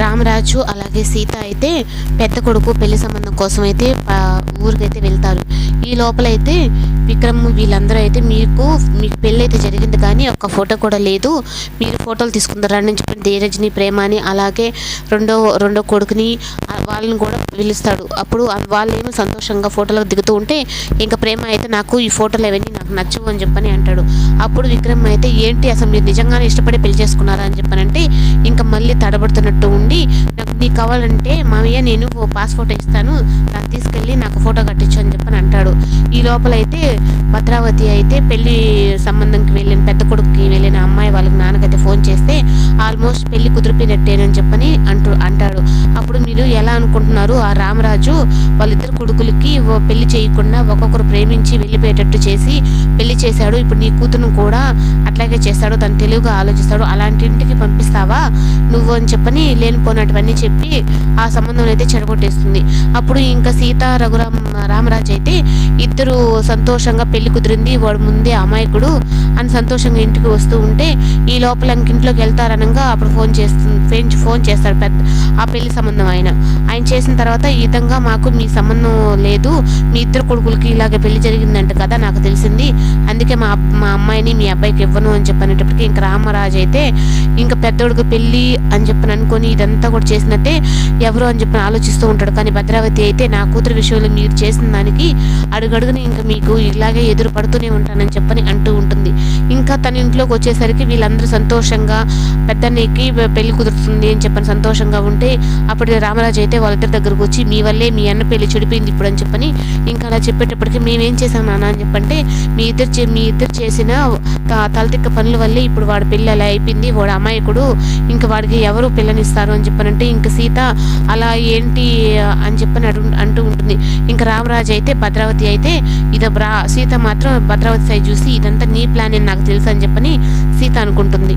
రామరాజు అలాగే సీత అయితే పెద్ద కొడుకు పెళ్ళి సంబంధం కోసం అయితే ఊరికైతే వెళ్తారు. ఈ లోపల అయితే విక్రమ్ వీళ్ళందరూ అయితే మీకు మీకు పెళ్ళి అయితే జరిగింది కానీ ఒక్క ఫోటో కూడా లేదు. మీరు ఫోటోలు తీసుకుంటారు అని చెప్పి ధీరజ్ని ప్రేమని అలాగే రెండో రెండో కొడుకుని వాళ్ళని కూడా పిలుస్తాడు. అప్పుడు వాళ్ళేమో వాళ్ళు సంతోషంగా ఫోటోలకు దిగుతూ ఉంటే ఇంకా ప్రేమ అయితే నాకు ఈ ఫోటోలు అవన్నీ నాకు నచ్చవు అని చెప్పని అంటాడు. అప్పుడు విక్రమ్ అయితే ఏంటి అసలు మీరు నిజంగానే ఇష్టపడి పెళ్ళి చేసుకున్నారా? అని చెప్పనంటే ఇంకా మళ్ళీ తడబడుతున్నట్టు ఉండి నాకు నీకు కావాలంటే మామయ్య నేను ఓ పాస్ ఫోటో ఇస్తాను దాన్ని తీసుకెళ్ళి నాకు ఫోటో కట్టించు అని చెప్పని అంటాడు. ఈ లోపల అయితే భద్రావతి అయితే పెళ్ళి సంబంధంకి వెళ్ళిన పెద్ద కొడుకుకి వెళ్ళిన అమ్మాయి వాళ్ళకి నాన్నకైతే ఫోన్ చేస్తే ఆల్మోస్ట్ పెళ్ళి కుదిరిపోయినట్టేనని చెప్పని అంటూ అంటాడు. అప్పుడు మీరు ఎలా అనుకుంటున్నారు? ఆ రామరాజు వాళ్ళిద్దరు కొడుకులకి ఓ పెళ్ళి చేయకుండా ఒక్కొక్కరు ప్రేమించి వెళ్ళిపోయేటట్టు చేసి పెళ్ళి చేశాడు. ఇప్పుడు నీ కూతురును కూడా అట్లాగే చేస్తాడు తను తెలివిగా ఆలోచిస్తాడు. అలాంటి ఇంటికి పంపిస్తావా? నువ్వు అని చెప్పని లేనిపోనటువన్నీ చెప్పి ఆ సంబంధం అయితే చెడగొట్టేస్తుంది. అప్పుడు ఇంకా సీత రఘురామ రామరాజు అయితే ఇద్దరు సంతోషంగా పెళ్ళి కుదిరింది. వాడు ముందే అమాయకుడు అని సంతోషంగా ఇంటికి వస్తూ ఉంటే ఈ లోపల ఇంట్లోకి వెళ్తారనగా అప్పుడు ఫోన్ చేస్తుంది ఫోన్ చేస్తాడు పెద్ద ఆ పెళ్ళి సంబంధం ఆయన. ఆయన చేసిన తర్వాత ఈ విధంగా మాకు మీ సంబంధం లేదు. మీ ఇద్దరు కొడుకులకి ఇలాగే పెళ్ళి జరిగిందంట కదా నాకు తెలిసింది. అందుకే మా మా అమ్మాయిని మీ అబ్బాయికి ఇవ్వను అని చెప్పనేటప్పటికి ఇంకా రామరాజు అయితే ఇంకా పెద్దోడికి పెళ్ళి అని చెప్పని అనుకొని ఇదంతా కూడా చేసినట్టే ఎవరు అని చెప్పి ఆలోచిస్తూ ఉంటాడు. కానీ భద్రావతి అయితే నా కూతురు విషయంలో మీరు చేసిన దానికి అడుగడుగుని ఇంకా మీకు ఇలాగే ఎదురు పడుతూనే ఉంటానని చెప్పని అంటూ ఉంటుంది. ఇంకా తన ఇంట్లోకి వచ్చేసరికి వీళ్ళందరూ సంతోషంగా పెద్దన్నయ్యకి పెళ్ళి కుదురుతుంది అని చెప్పని సంతోషంగా ఉంటే అప్పుడు రామరాజు అయితే వాళ్ళిద్దరి దగ్గరకు వచ్చి మీ వల్లే మీ అన్న పెళ్ళి చెడిపోయింది ఇప్పుడు అని చెప్పని ఇంకా అలా చెప్పేటప్పటికి మేమేం చేసాం నాన్న అని చెప్పంటే మీ ఇద్దరు చే- మీ ఇద్దరు చేసి చేసిన తలతిక్క పనుల వల్లే ఇప్పుడు వాడి పెళ్ళి అలా అయిపోయింది. వాడు అమాయకుడు. ఇంకా వాడికి ఎవరు పిల్లనిస్తారు అని చెప్పనంటే ఇంకా సీత అలా ఏంటి అని చెప్పని అడు అంటూ ఉంటుంది. ఇంకా రామరాజు అయితే భద్రావతి అయితే ఇదో బ్రా సీత మాత్రం భద్రావతి సైడ్ చూసి ఇదంతా నీ ప్లాన్ అని నాకు తెలుసు అని చెప్పని సీత అనుకుంటుంది.